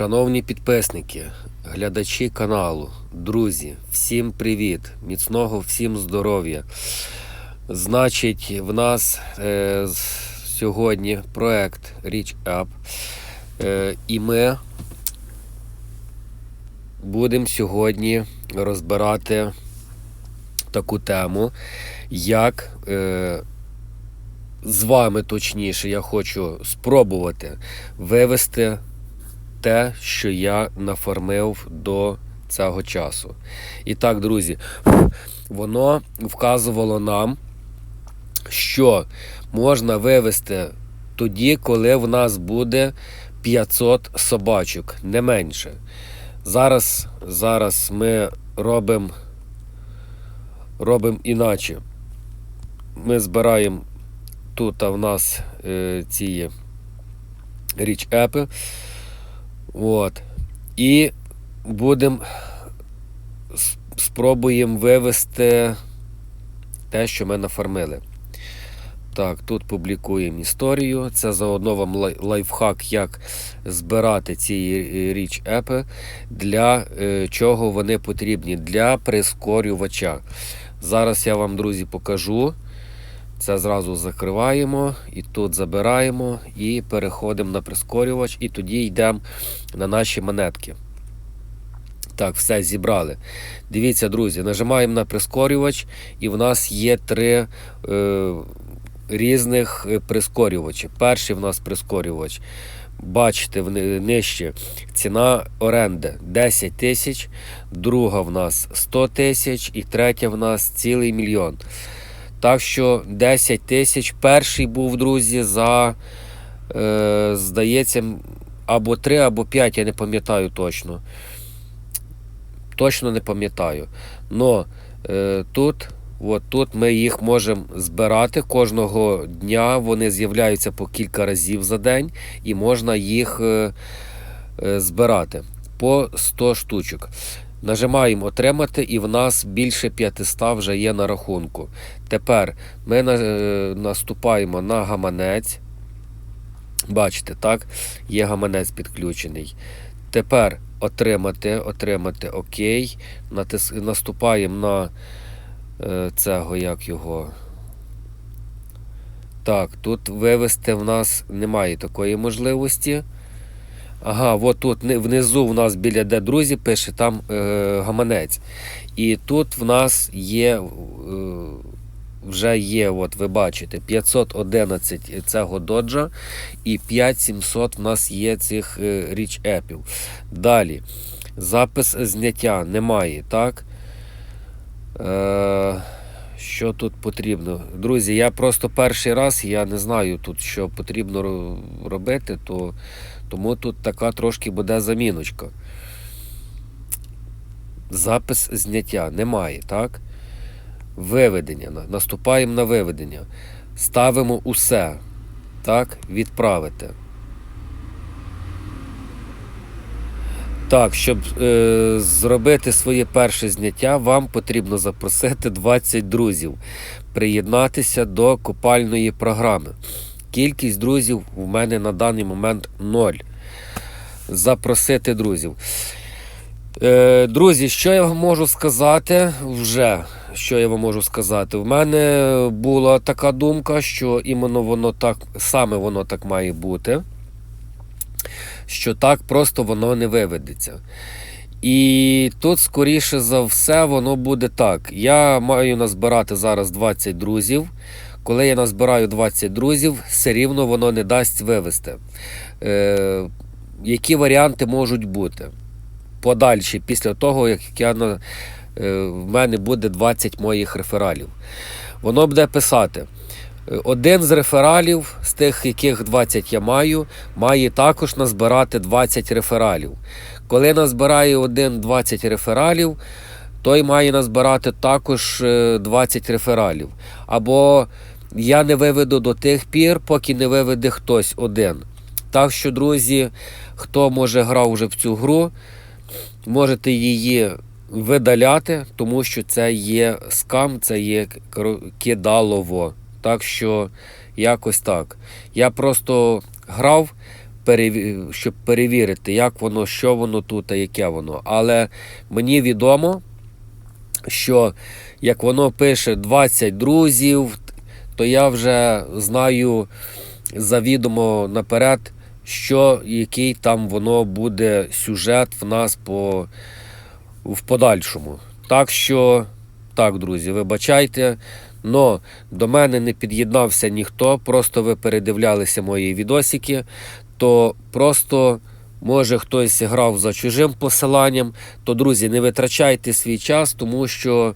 Шановні підписники, глядачі каналу, друзі, всім привіт! Міцного всім здоров'я. Значить, в нас е, сьогодні проект Reach Up. Е, і ми будемо сьогодні розбирати таку тему, як е, з вами точніше, я хочу спробувати вивести те, що я нафармив до цього часу. І так, друзі, воно вказувало нам, що можна вивести тоді, коли в нас буде 500 собачок, не менше. Зараз, зараз ми робимо робимо іначе. Ми збираємо тут а в нас е, ці річ епи. От. І будемо спробуємо вивести те, що ми нафармили. Так, тут публікуємо історію. Це заодно вам лайфхак, як збирати ці е, річ епи, для е, чого вони потрібні для прискорювача. Зараз я вам, друзі, покажу. Це зразу закриваємо і тут забираємо і переходимо на прискорювач, і тоді йдемо на наші монетки. Так, все зібрали. Дивіться, друзі, нажимаємо на прискорювач, і в нас є три е, різних е, прискорювачі. Перший в нас прискорювач. Бачите, нижче ціна оренди 10 тисяч, друга в нас 100 тисяч і третя в нас цілий мільйон. Так що 10 тисяч. Перший був, друзі, за, е, здається, або 3, або 5, я не пам'ятаю точно. Точно не пам'ятаю. Но е, тут, от тут ми їх можемо збирати кожного дня. Вони з'являються по кілька разів за день, і можна їх е, е, збирати по 100 штучок. Нажимаємо отримати, і в нас більше 500 вже є на рахунку. Тепер ми е, наступаємо на гаманець. Бачите, так? Є гаманець підключений. Тепер отримати, отримати ОК. Натис... Наступаємо на е, цього, як його. Так, тут вивести в нас немає такої можливості. Ага, от тут внизу в нас біля де друзі пише там е, гаманець. І тут в нас є. Е, вже є, от ви бачите, 511 цього доджа і 5700 в нас є цих е, річ епів. Далі. Запис зняття немає, так? Е, що тут потрібно? Друзі, я просто перший раз, я не знаю тут, що потрібно робити, то, тому тут така трошки буде заміночка. Запис зняття немає, так? Виведення. Наступаємо на виведення. Ставимо усе. Так, відправити. Так, щоб е, зробити своє перше зняття, вам потрібно запросити 20 друзів, приєднатися до купальної програми. Кількість друзів у мене на даний момент 0. Запросити друзів. Е, друзі, що я вам можу сказати вже? Що я вам можу сказати? В мене була така думка, що іменно воно так, саме воно так має бути що так просто воно не виведеться. І тут, скоріше за все, воно буде так. Я маю назбирати зараз 20 друзів. Коли я назбираю 20 друзів, все рівно воно не дасть вивести. Е, які варіанти можуть бути? Подальші, після того, як я е, в мене буде 20 моїх рефералів. Воно буде писати. Е, Один з рефералів, з тих, яких 20 я маю, має також назбирати 20 рефералів. Коли назбирає один 20 рефералів, той має назбирати також е, 20 рефералів. Або я не виведу до тих пір, поки не виведе хтось один. Так що, друзі, хто може грав вже в цю гру, можете її видаляти, тому що це є скам, це є кидалово. Так що якось так. Я просто грав, щоб перевірити, як воно, що воно тут, а яке воно. Але мені відомо, що як воно пише 20 друзів, то я вже знаю завідомо наперед, що який там воно буде сюжет в нас по, в подальшому. Так що, так, друзі, вибачайте. Но до мене не під'єднався ніхто, просто ви передивлялися мої відосики, то просто може хтось грав за чужим посиланням, то, друзі, не витрачайте свій час, тому що,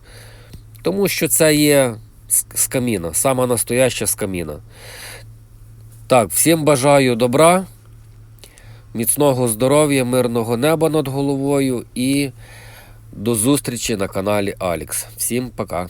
тому що це є з сама настояща з каміна. Так, всім бажаю добра, міцного здоров'я, мирного неба над головою і до зустрічі на каналі Алікс. Всім пока.